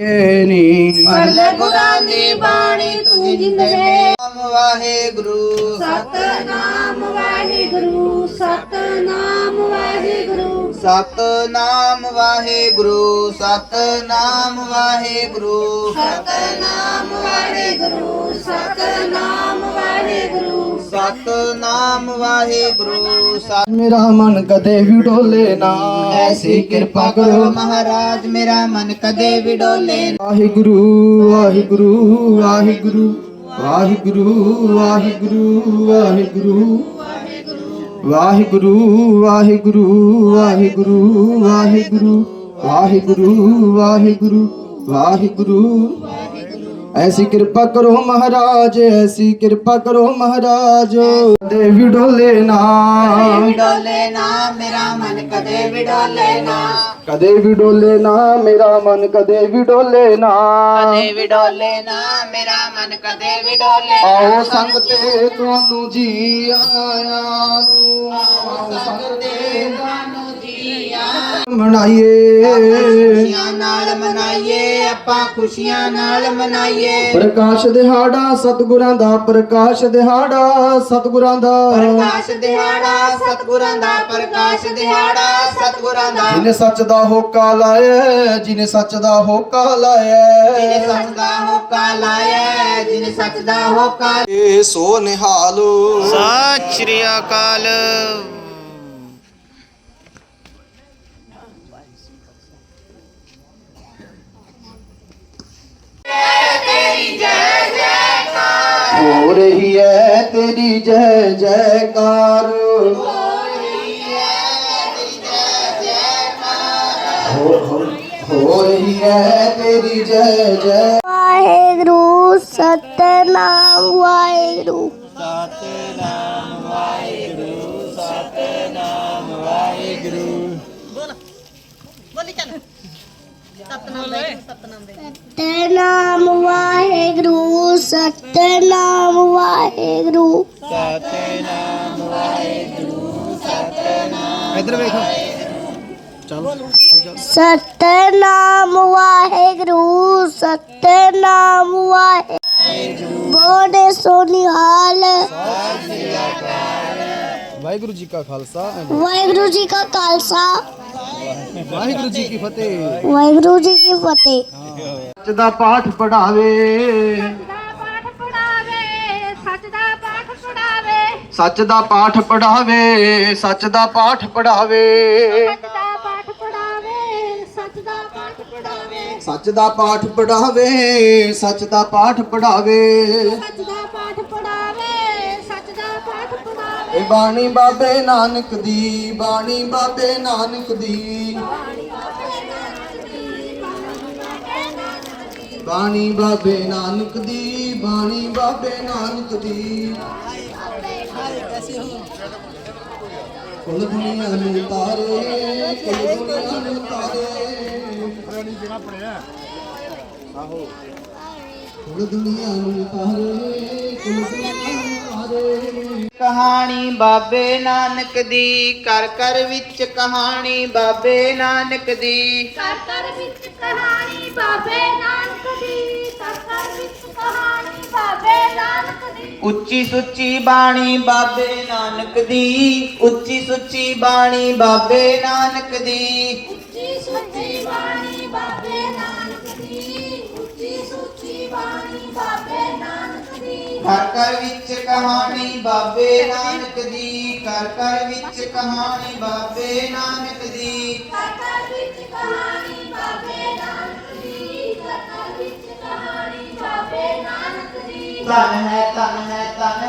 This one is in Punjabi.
ਨੀ। ਪੜ੍ਹ ਗੁਰਾਂ ਦੀ ਬਾਣੀ ਤੂੰ ਜਿੰਦਗੇ ਨਾਮ ਵਾਹਿਗੁਰੂ। ਸਤਨਾਮ ਵਾਹਿਗੁਰੂ ਸਤਨਾਮ ਵਾਹਿਗੁਰੂ। ਸਤਨਾਮ ਵਾਹਿਗੁਰੂ ਸਤਨਾਮ ਵਾਹਿਗੁਰੂ। ਸਤਨਾਮ ਵਾਹਿਗੁਰੂ ਸਤਨਾਮ ਵਾਹਿਗੁਰੂ ਸਤਨਾਮ ਵਾਹਿਗੁਰੂ ਸਤ ਮੇਰਾ ਮਨ ਕਦੇ ਵੀ ਡੋਲੇ ਨਾ। ਐਸੀ ਕਿਰਪਾ ਕਰੋ ਮਹਾਰਾਜ ਮੇਰਾ ਮਨ ਕਦੇ ਵੀ ਡੋਲੇ ਵਾਹਿਗੁਰੂ ਵਾਹਿਗੁਰੂ ਵਾਹਿਗੁਰੂ ਵਾਹਿਗੁਰੂ ਵਾਹਿਗੁਰੂ ਵਾਹਿਗੁਰੂ। ਵਾਹਿਗੁਰੂ ਵਾਹਿਗੁਰੂ ਵਾਹਿਗੁਰੂ ਵਾਹਿਗੁਰੂ ਵਾਹਿਗੁਰੂ ਵਾਹਿਗੁਰੂ ਵਾਹਿਗੁਰੂ। ਐਸੀ ਕਿਰਪਾ ਕਰੋ ਮਹਾਰਾਜ ਐਸੀ ਕਿਰਪਾ ਕਰੋ ਮਹਾਰਾਜ। ਦੇਵੀ ਡੋਲੇ ਨਾ। ਡੋਲੇ ਨਾ ਮੇਰਾ ਮਨ ਕਦੇ ਵੀ ਡੋਲੇ ਨਾ। ਕਦੇ ਵੀ ਡੋਲੇ ਨਾ ਮੇਰਾ ਮਨ ਕਦੇ ਵੀ ਡੋਲੇ ਨਾ। ਕਦੇ ਵੀ ਡੋਲੇ ਨਾ ਮੇਰਾ ਮਨ ਕਦੇ ਵੀ ਡੋਲੇ ਆਓ ਸੰਗ ਤੇ ਤੁਹਾਨੂੰ ਜੀ ਆਇਆਂ ਨੂੰ। ਮਨਾਈਏ। ਖੁਸ਼ੀਆਂ ਨਾਲ ਮਨਾਈਏ ਆਪਾਂ ਖੁਸ਼ੀਆਂ ਨਾਲ ਮਨਾਈਏ। ਪ੍ਰਕਾਸ਼ ਦਿਹਾੜਾ ਸਤਿਗੁਰਾਂ ਦਾ ਪ੍ਰਕਾਸ਼ ਦਿਹਾੜਾ ਸਤਿਗੁਰਾਂ ਦਾ। ਪ੍ਰਕਾਸ਼ ਦਿਹਾੜਾ ਸਤਿਗੁਰਾਂ ਦਾ ਪ੍ਰਕਾਸ਼ ਦਿਹਾੜਾ ਸਤਿਗੁਰਾਂ ਦਾ। ਜਿਨੇ ਸੱਚ ਦਾ ਹੋਕਾ ਲਾਇਆ ਜਿਨੇ ਸੱਚ ਦਾ ਹੋਕਾ ਲਾਇਆ। ਜਿਹਨੇ ਸੱਚ ਦਾ ਹੋਕਾ ਲਾਇਆ ਜਿਹਨੇ ਸੱਚ ਦਾ ਹੋਕਾ ਏ ਸੋ ਨਿਹਾਲ। ਸਤਿ ਸ਼੍ਰੀ ਅਕਾਲ। हो रही है तेरी जय जयकार। हो रही है तेरी जय जय। वाहेगुरु सतनाम वाहेगुरु। सतनाम ਜੈ ਜੈ ਵਾਹਿਗੁਰੂ ਸਤਨਾਮ ਵਾਹਿਗੁਰੂ ਸਤਨਾਮ ਵਾਹਿਗੁਰੂ ਸਤਨਾਮ ਵਾਹਿਗੁਰੂ ਇੱਧਰ ਵੇਖੋ ਸਤਨਾਮ ਵਾਹਿਗੁਰੂ ਸਤਨਾਮ ਵਾਹਿਗੁਰੂ ਬੋੜੇ ਸੋਨਿਹਾਲ ਵਾਹਿਗੁਰੂ ਜੀ ਕਾ ਖਾਲਸਾ ਵਾਹਿਗੁਰੂ ਜੀ ਕਾ ਖਾਲਸਾ ਵਾਹਿਗੁਰੂ ਜੀ ਕੀ ਫਤਿਹ ਵਾਹਿਗੁਰੂ ਜੀ ਕੀ ਫਤਿਹ ਸੱਚ ਦਾ ਪਾਠ ਪੜਾਵੇ ਪਾਠ ਪੜਾਵੇ ਸੱਚ ਦਾ ਪਾਠ ਪੜਾਵੇ ਸੱਚ ਦਾ ਪਾਠ ਪੜਾਵੇ ਸੱਚ ਦਾ ਪਾਠ ਪੜਾਵੇ ਦਾ ਪਾਠ ਪੜਾਵੇ ਸੱਚ ਦਾ ਪਾਠ ਪੜਾਵੇ ਸੱਚ ਦਾ ਪਾਠ ਪੜਾਵੇ ਸੱਚ ਦਾ ਪਾਠ ਇਹ ਬਾਣੀ ਬਾਬੇ ਨਾਨਕ ਦੀ, ਬਾਣੀ ਬਾਬੇ ਨਾਨਕ ਦੀ। ਬਾਣੀ ਬਾਬੇ ਨਾਨਕ ਦੀ, ਬਾਣੀ ਬਾਬੇ ਨਾਨਕ ਦੀ। ਕੁਲ ਦੁਨੀਆ ਨੂੰ ਤਾਰੇ, ਕੁਲ ਦੁਨੀਆ ਨੂੰ ਤਾਰੇ। ਕੁਲ ਦੁਨੀਆ ਨੂੰ ਤਾਰੇ, ਕੁਲ ਦੁਨੀਆ ਕਹਾਣੀ ਬਾਬੇ ਨਾਨਕ ਦੀ ਕਰ ਕਰ ਵਿੱਚ ਕਹਾਣੀ ਬਾਬੇ ਨਾਨਕ ਦੀ। ਕਰ ਕਰ ਵਿੱਚ ਕਹਾਣੀ ਬਾਬੇ ਨਾਨਕ ਦੀ ਕਰ ਕਰ ਵਿੱਚ ਕਹਾਣੀ ਬਾਬੇ ਨਾਨਕ ਦੀ। ਉੱਚੀ ਸੁੱਚੀ ਬਾਣੀ ਬਾਬੇ ਨਾਨਕ ਦੀ ਉੱਚੀ ਸੁੱਚੀ ਬਾਣੀ ਬਾਬੇ ਨਾਨਕ ਦੀ। ਉੱਚੀ ਸੁੱਚੀ ਬਾਣੀ ਬਾਬੇ ਨਾਨਕ ਘਰ ਘਰ ਵਿੱਚ ਕਹਾਣੀ ਬਾਬੇ ਨਾਨਕ ਦੀ ਘਰ ਘਰ ਵਿੱਚ ਕਹਾਣੀ ਬਾਬੇ ਨਾਨਕ ਦੀ। ਕਰ ਕਰ ਵਿੱਚ ਕਹਾਣੀ ਬਾਬੇ ਨਾਨਕ ਦੀ ਕਰ ਕਰ ਵਿੱਚ ਕਹਾਣੀ ਬਾਬੇ ਨਾਨਕ ਦੀ। ਧੰਨ ਹੈ ਧੰਨ ਹੈ ਧੰਨ